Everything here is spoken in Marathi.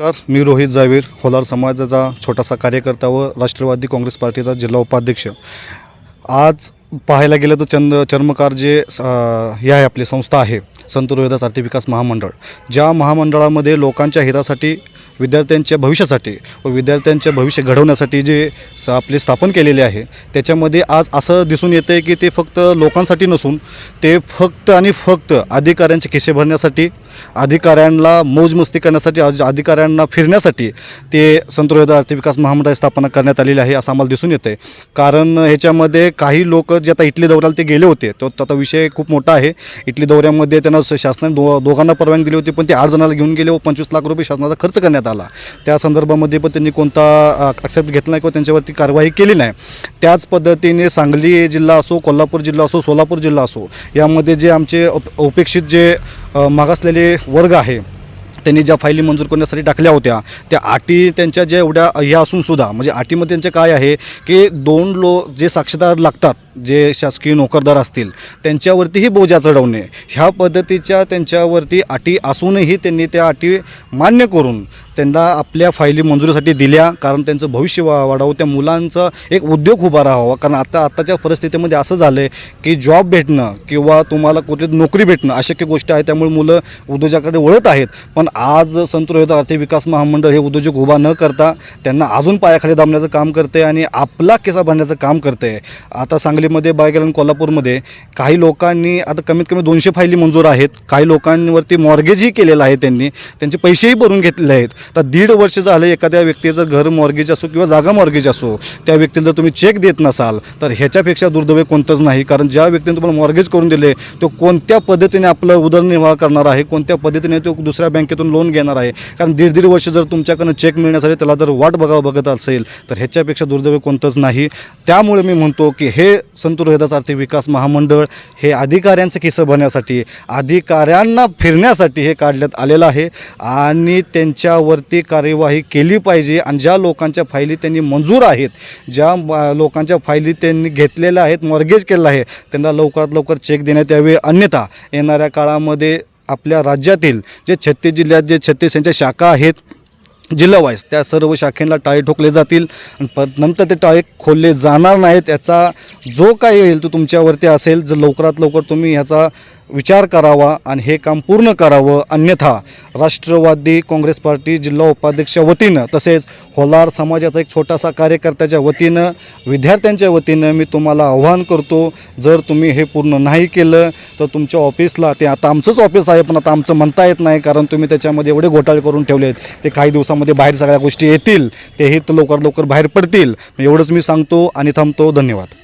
नमस्कार मी रोहित जावीर होलार समाजाचा छोटासा कार्यकर्ता व राष्ट्रवादी काँग्रेस पार्टीचा जिल्हा उपाध्यक्ष. आज पाहायला गेलं तर चंद चर्मकार जे अ, हे आहे आपली संस्था आहे संत रोहिदास आर्थिक विकास महामंडळ. ज्या महामंडळामध्ये लोकांच्या हितासाठी विद्यार्थ्यांच्या भविष्यासाठी व विद्यार्थ्यांचे भविष्य घडवण्यासाठी जे स आपले स्थापन केलेले आहे त्याच्यामध्ये आज असं दिसून येतं आहे की ते फक्त लोकांसाठी नसून ते फक्त आणि फक्त अधिकाऱ्यांचे खिसे भरण्यासाठी अधिकाऱ्यांना मौजमस्ती करण्यासाठी आज अधिकाऱ्यांना फिरण्यासाठी ते संत आर्थिक विकास महामंडळ स्थापना करण्यात आलेली आहे असं आम्हाला दिसून येतं आहे कारण ह्याच्यामध्ये काही लोक जे आता इटली दौऱ्याला ते गेले होते तो आता विषय खूप मोठा आहे. इटली दौऱ्यामध्ये त्यांना शासनाने दो दोघांना परवानगी दिली होती पण ते आठ जणांना घेऊन गेले व पंचवीस लाख रुपये शासनाचा खर्च करण्यात आला. आला. त्या संदर्भामध्ये पण त्यांनी कोणता ॲक्सेप्ट घेतला नाही किंवा त्यांच्यावरती कारवाई केली नाही. त्याच पद्धतीने सांगली जिल्हा असो कोल्हापूर जिल्हा असो सोलापूर जिल्हा असो यामध्ये जे आमचे उपेक्षित जे मागासलेले वर्ग आहे त्यांनी ज्या फायली मंजूर करण्यासाठी टाकल्या होत्या त्या अटी त्यांच्या ज्या एवढ्या ह्या असूनसुद्धा म्हणजे अटीमध्ये त्यांचे काय आहे की दोन लो जे साक्षीदार लागतात जे शासकीय नोकरदार असतील त्यांच्यावरतीही बोजा चढवणे ह्या पद्धतीच्या त्यांच्यावरती अटी असूनही त्यांनी त्या अटी मान्य करून त्यांना आपल्या फायली मंजुरीसाठी दिल्या. कारण त्यांचं भविष्य वा वाढावं त्या मुलांचा एक उद्योग उभा राहावा. कारण आता आत्ताच्या परिस्थितीमध्ये असं झालं आहे की जॉब भेटणं किंवा तुम्हाला कुठे नोकरी भेटणं अशक्य गोष्ट आहे. त्यामुळे मुलं उद्योजकाकडे वळत आहेत. पण आज संत रोहित आर्थिक विकास महामंडळ हे उद्योजक उभा न करता त्यांना अजून पायाखाली दाबण्याचं काम करते आणि आपला केसा भरण्याचं काम करते आता सांगलीमध्ये बघायला आणि कोल्हापूरमध्ये काही लोकांनी आता कमीत कमी दोनशे फायली मंजूर आहेत. काही लोकांवरती मॉर्गेजही केलेलं आहे त्यांनी. त्यांचे पैसेही भरून घेतलेले आहेत. तर दीड वर्ष झालं एखाद्या व्यक्तीचं घर मॉर्गेज असो किंवा जागा मॉर्गेज असो त्या व्यक्तीला जर तुम्ही चेक देत नसाल तर ह्याच्यापेक्षा दुर्दैव कोणतंच नाही. कारण ज्या व्यक्तीने तुम्हाला मॉर्गेज करून दिले तो कोणत्या पद्धतीने आपलं उदरनिर्वाह करणार आहे कोणत्या पद्धतीने तो दुसऱ्या बँकेतून लोन घेणार आहे. कारण दीड दीड वर्ष जर तुमच्याकडनं चेक मिळण्यासाठी त्याला जर वाट बघावं बघत असेल तर ह्याच्यापेक्षा दुर्दैव कोणतंच नाही. त्यामुळे मी म्हणतो की हे संत रोहिदास आर्थिक विकास महामंडळ हे अधिकाऱ्यांचं किस्सं भरण्यासाठी अधिकाऱ्यांना फिरण्यासाठी हे काढण्यात आलेलं आहे आणि त्यांच्यावरती कार्यवाही केली पाहिजे आणि ज्या लोकांच्या फायली त्यांनी मंजूर आहेत ज्या लोकांच्या फायली त्यांनी घेतलेल्या आहेत मॉर्गेज केलेलं आहे त्यांना लवकरात लवकर चेक देण्यात यावे. अन्यथा येणाऱ्या काळामध्ये आपल्या राज्यातील जे छत्तीस जिल्ह्यात जे छत्तीस यांच्या शाखा आहेत जिल्हा वाईज त्या सर्व शाखेला टाळे ठोकले जातील प नंतर ते टाळे खोलले जाणार नाहीत. याचा जो काही येईल तो तुमच्यावरती असेल. जर लवकरात लवकर तुम्ही ह्याचा विचार करावा आणि हे काम पूर्ण करावं अन्यथा राष्ट्रवादी काँग्रेस पार्टी जिल्हा उपाध्यक्ष वतीनं तसेच होलार समाजाचा एक छोटासा कार्यकर्त्याच्या वतीनं विद्यार्थ्यांच्या वतीनं मी तुम्हाला आव्हान करतो जर तुम्ही हे पूर्ण नाही केलं तर तुमच्या ऑफिसला ते आता आमचंच ऑफिस आहे पण आता आमचं म्हणता येत नाही कारण तुम्ही त्याच्यामध्ये एवढे घोटाळे करून ठेवले आहेत. ते काही दिवसामध्ये बाहेर सगळ्या गोष्टी येतील तेही लवकर लवकर बाहेर पडतील. एवढंच मी सांगतो आणि थांबतो. धन्यवाद.